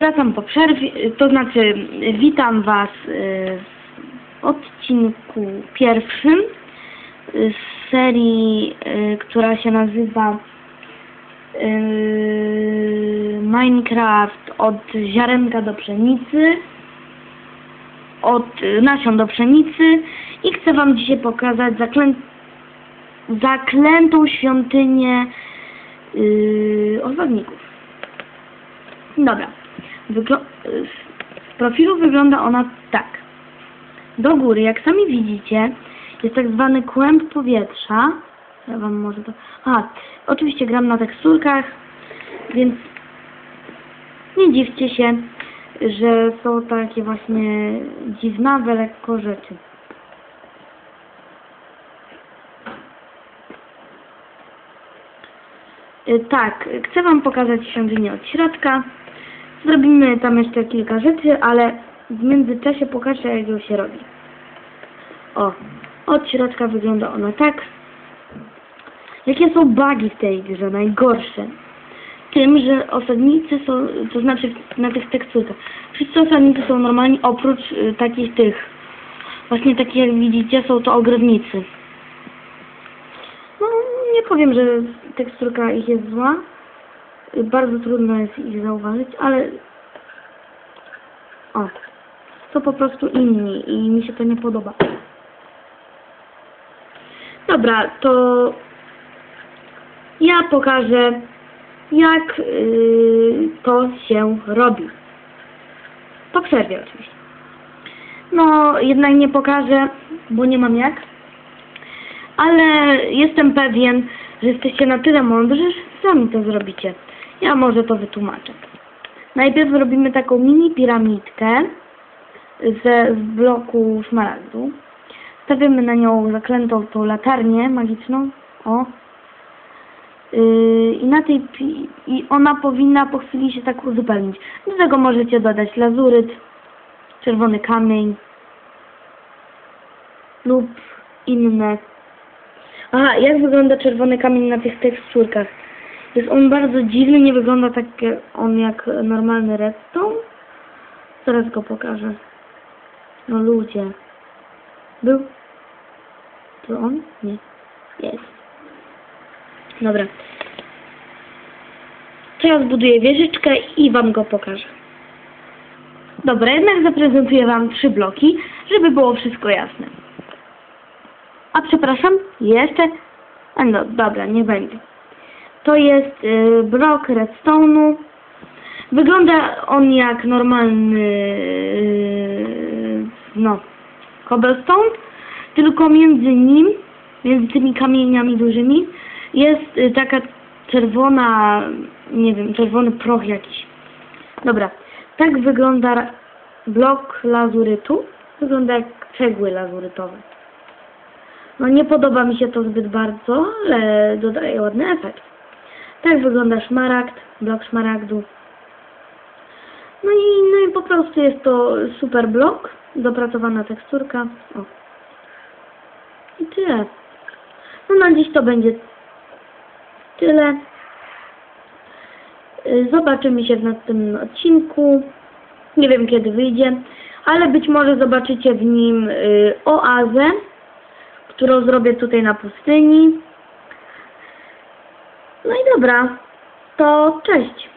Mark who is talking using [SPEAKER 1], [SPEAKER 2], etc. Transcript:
[SPEAKER 1] Wracam po przerwie, to znaczy witam Was y, w odcinku pierwszym y, z serii, y, która się nazywa y, Minecraft od ziarenka do pszenicy, od y, nasion do pszenicy i chcę Wam dzisiaj pokazać zaklę zaklętą świątynię osadników. Dobra. Z profilu wygląda ona tak. Do góry, jak sami widzicie, jest tak zwany kłęb powietrza. Ja wam może to... A, oczywiście gram na teksturkach, więc nie dziwcie się, że są takie właśnie dziwnawe lekko rzeczy. Y, Tak, chcę Wam pokazać świątynię od środka. Zrobimy tam jeszcze kilka rzeczy, ale w międzyczasie pokażę, jak ją się robi. O, od środka wygląda ona tak. Jakie są bugi w tej grze? Najgorsze. Tym, że osadnicy są, to znaczy na tych teksturkach. Wszyscy osadnicy są normalni, oprócz y, takich tych, właśnie takich jak widzicie, są to ogrodnicy. No, nie powiem, że teksturka ich jest zła. Bardzo trudno jest ich zauważyć, ale... O, to po prostu inni i mi się to nie podoba. Dobra, to ja pokażę, jak y, to się robi. Po przerwie oczywiście. No, jednak nie pokażę, bo nie mam jak. Ale jestem pewien, że jesteście na tyle mądrzy, że sami to zrobicie. Ja może to wytłumaczę. Najpierw zrobimy taką mini piramidkę ze z bloku szmaragdu. Stawiamy na nią zaklętą tą latarnię magiczną. O. Yy, I na tej i ona powinna po chwili się tak uzupełnić. Do tego możecie dodać lazuryt, czerwony kamień lub inne Aha, jak wygląda czerwony kamień na tych teksturkach? Jest on bardzo dziwny, nie wygląda tak jak on jak normalny redstone. Zaraz go pokażę. No ludzie. Był? To on? Nie. Jest. Dobra. Teraz buduję wieżyczkę i wam go pokażę. Dobra, jednak zaprezentuję wam trzy bloki, żeby było wszystko jasne. A przepraszam, jeszcze. No, dobra, nie będzie. To jest y, blok redstone'u. Wygląda on jak normalny, y, no, cobblestone, tylko między nim, między tymi kamieniami dużymi, jest y, taka czerwona, nie wiem, czerwony proch jakiś. Dobra, tak wygląda blok lazurytu. Wygląda jak cegły lazurytowe. No nie podoba mi się to zbyt bardzo, ale dodaje ładny efekt. Tak wygląda szmaragd, blok szmaragdu. No i, no i po prostu jest to super blok, dopracowana teksturka. O. I tyle. No na dziś to będzie tyle. Y, Zobaczymy się w następnym odcinku. Nie wiem kiedy wyjdzie, ale być może zobaczycie w nim y, oazę którą zrobię tutaj na pustyni. No i dobra, to cześć.